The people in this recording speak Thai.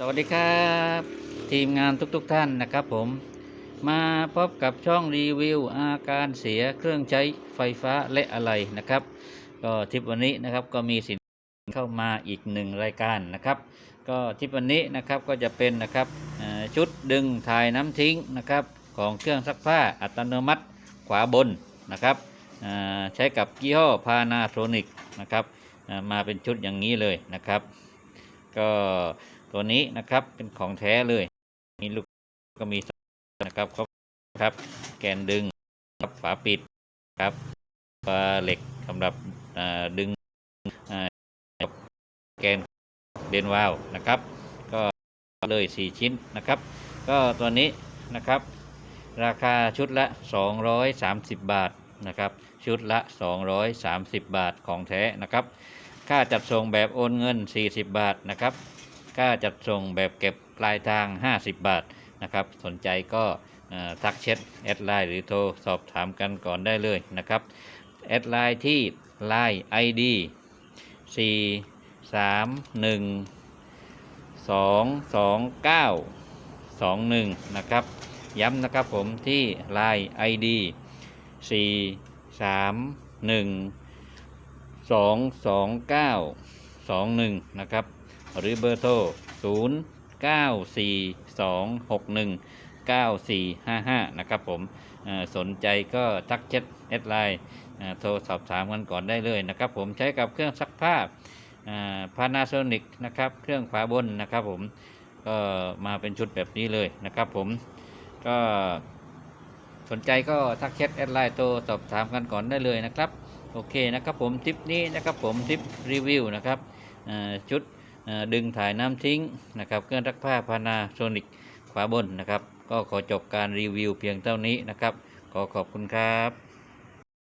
สวัสดีครับ ทีมงานทุกๆทท่านนะครับผม มาพบกับช่องรีวิวอาการเสียเครื่องใช้ไฟฟ้าและอะไรนะครับ ก็ทริปวันนี้นะครับก็มีสินเข้ามาอีกหนึ่งรายการนะครับ ก็ทริปวันนี้นะครับก็จะเป็นนะครับชุดดึงถ่ายน้ำทิ้งนะครับของเครื่องซักผ้าอัตโนมัติขวาบนนะครับใช้กับยี่ห้อพานาโทนิกนะครับมาเป็นชุดอย่างนี้เลยนะครับ ก็ ตัวนี้นะครับเป็นของแท้เลย มีลูกก็มีนะครับครบครับ แกนดึงครับฝาปิดครับฝาเหล็กสำหรับดึงแกนเดนวาลวนะครับ ก็เลย 4 ชิ้นนะครับ ก็ตัวนี้นะครับ ราคาชุดละ 230 บาทนะครับ ชุดละ 230 บาทของแท้นะครับ ค่าจัดส่งแบบโอนเงิน 40 บาทนะครับ ค่าจัดส่งแบบเก็บปลายทาง 50 บาทนะครับ สนใจก็ทักแชทแอดไลน์หรือโทรสอบถามกันก่อนได้เลยนะครับ แอดไลน์ที่ Line ID 4 3 1 2 2 9 2 1 นะครับ ย้ำนะครับผมที่ Line ID 4 3 1 2 2 9 2 1 นะครับ หรือเบอร์โทร 0 9 4 2 6 1 9 4 5 5 นะครับผมสนใจก็ทักแชทแอดไลน์โทรสอบถามกันก่อนได้เลยนะครับผมใช้กับเครื่องซักผ้าพานาโซนิกนะครับเครื่องฝาบนนะครับผมก็มาเป็นชุดแบบนี้เลยนะครับผมก็สนใจก็ทักแชทแอดไลน์โทรสอบถามกันก่อนได้เลยนะครับ โอเคนะครับผมทริปนี้นะครับผมทริปรีวิวนะครับชุดดึงถ่ายน้ำทิ้งนะครับเครื่องรักผ้าพานาโซนิกขวาบนนะครับ ก็ขอจบการรีวิวเพียงเท่านี้นะครับ ขอขอบคุณครับ